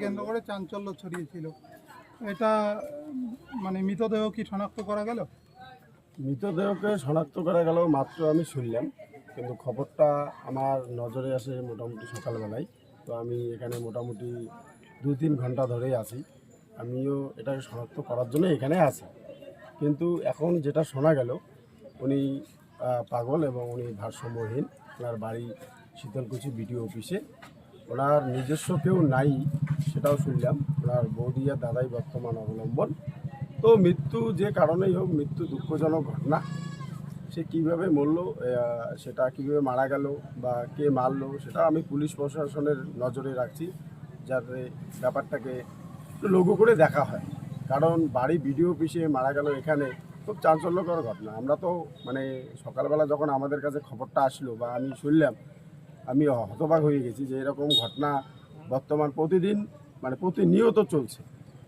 কেন্দ্র করে চাঞ্চল্য ছড়িয়েছিল। এটা মানে মৃতদেহ কি শনাক্ত করা গেল? মৃতদেহকে শনাক্ত করা গেল মাত্র আমি শুনলাম, কিন্তু খবরটা আমার নজরে আসে মোটামুটি সকালবেলায়। তো আমি এখানে মোটামুটি দু তিন ঘণ্টা ধরেই আছি। আমিও এটাকে শনাক্ত করার জন্য এখানে আছি। কিন্তু এখন যেটা শোনা গেল, উনি পাগল এবং উনি ভারসাম্যহীন। ওনার বাড়ি শীতলকুচি বিডিও অফিসে। ওনার নিজস্ব কেউ নাই, সেটাও শুনলাম। ওনার বৌদি আর দাদাই বর্তমান অবলম্বন। তো মৃত্যু যে কারণেই হোক, মৃত্যু দুঃখজনক ঘটনা সে কীভাবে মরল সেটা কীভাবে মারা গেল বা কে মারলো, সেটা আমি পুলিশ প্রশাসনের নজরে রাখছি, যাতে ব্যাপারটাকে লঘু করে দেখা হয়। কারণ বাড়ি ভিডিও অফিসে মারা গেল এখানে খুব চাঞ্চল্যকর ঘটনা। আমরা তো মানে সকালবেলা যখন আমাদের কাছে খবরটা আসলো বা আমি শুনলাম আমি হতবাক হয়ে গেছি যে এরকম ঘটনা বর্তমান প্রতিদিন মানে প্রতিনিয়ত চলছে।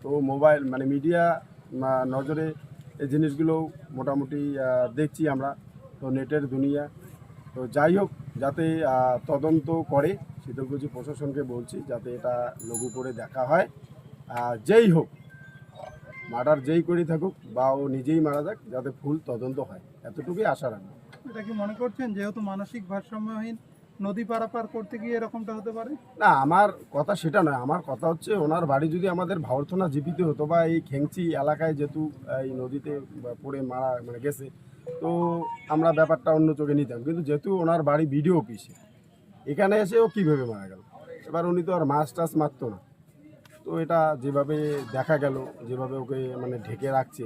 তো মোবাইল মানে মিডিয়া নজরে এই জিনিসগুলো মোটামুটি দেখছি আমরা। তো নেটের দুনিয়া। তো যাই হোক, যাতে তদন্ত করে শীতলকুচি প্রশাসনকে বলছি যাতে এটা লঘু করে দেখা হয়। আর যেই হোক, মার্ডার যেই করে থাকুক বা ও নিজেই মারা যাক, যাতে ফুল তদন্ত হয়। এতটুকুই আশা রাখব। এটা কি মনে করছেন, যেহেতু মানসিক ভারসাম্যহীন নদী পারাপার করতে গিয়ে এরকমটা হতে পারে? না, আমার কথা সেটা নয়। আমার কথা হচ্ছে ওনার বাড়ি যদি আমাদের ভাওরথনা জীবিত হতো বা এই খেংচি এলাকায় যেহেতু, এই নদীতে পড়ে মারা মানে গেছে, তো আমরা ব্যাপারটা অন্য চোখে নিতাম। কিন্তু যেহেতু ওনার বাড়ি বিডিও অফিসে, এখানে এসে ও কীভাবে মারা গেল? এবার উনি তো আর মাছ টাছ মারতো না। তো এটা যেভাবে দেখা গেল, যেভাবে ওকে মানে ঢেকে রাখছে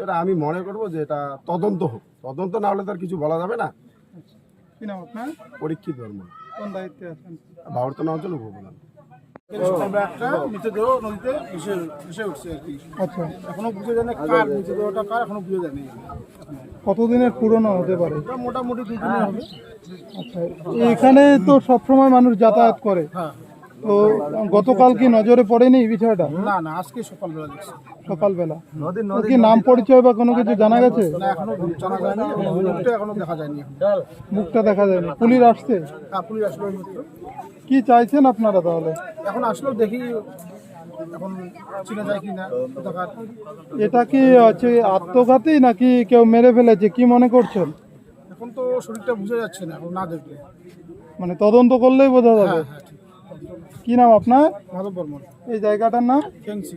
এটা আমি মনে করব যে এটা তদন্ত হোক। তদন্ত না হলে তো আর কিছু বলা যাবে না। কি নাম আপনার? পরীক্ষিত ধর্ম। কোন দায়িত্বে আছেন? ভাওরথনা অঞ্চল উপপ্রধান আমরা একটা মৃতদেহ নদীতে ভেসে ভেসে উঠছে আর কি আচ্ছা। এখনও বুঝে যায় কার মৃতদেহটা কার এখনও বুঝে যায়নি কতদিনের পুরনো হতে পারে? মোটামুটি দুই দিনের হবে। আচ্ছা। এখানে তো সবসময় মানুষ যাতায়াত করে। হ্যাঁ। তো গতকাল কি নজরে পড়েনি এই বিষয়টা? না না আজকে সকালবেলা দেখছি। সকালবেলা। কি নাম পরিচয় বা কোনো কিছু জানা গেছে? এখনও জানা যায়নি মুখটা এখনও দেখা যায়নি। মুখটা দেখা যায়নি। পুলিশ আসছে? হ্যাঁ পুলিশ আসলো কি চাইছেন আপনারা তাহলে? এখন আসলো দেখি এটা কি হচ্ছে আত্মঘাতী নাকি কেউ মেরে ফেলেছে? কি মনে করছেন? এখন তো শরীরটা বুঝে যাচ্ছে না এখন না দেখলে। মানে তদন্ত করলেই বোঝা যাবে। হ্যাঁ হ্যাঁ কি নাম আপনার? মাধব বর্মন। এই জায়গাটার নাম? ফেন্সি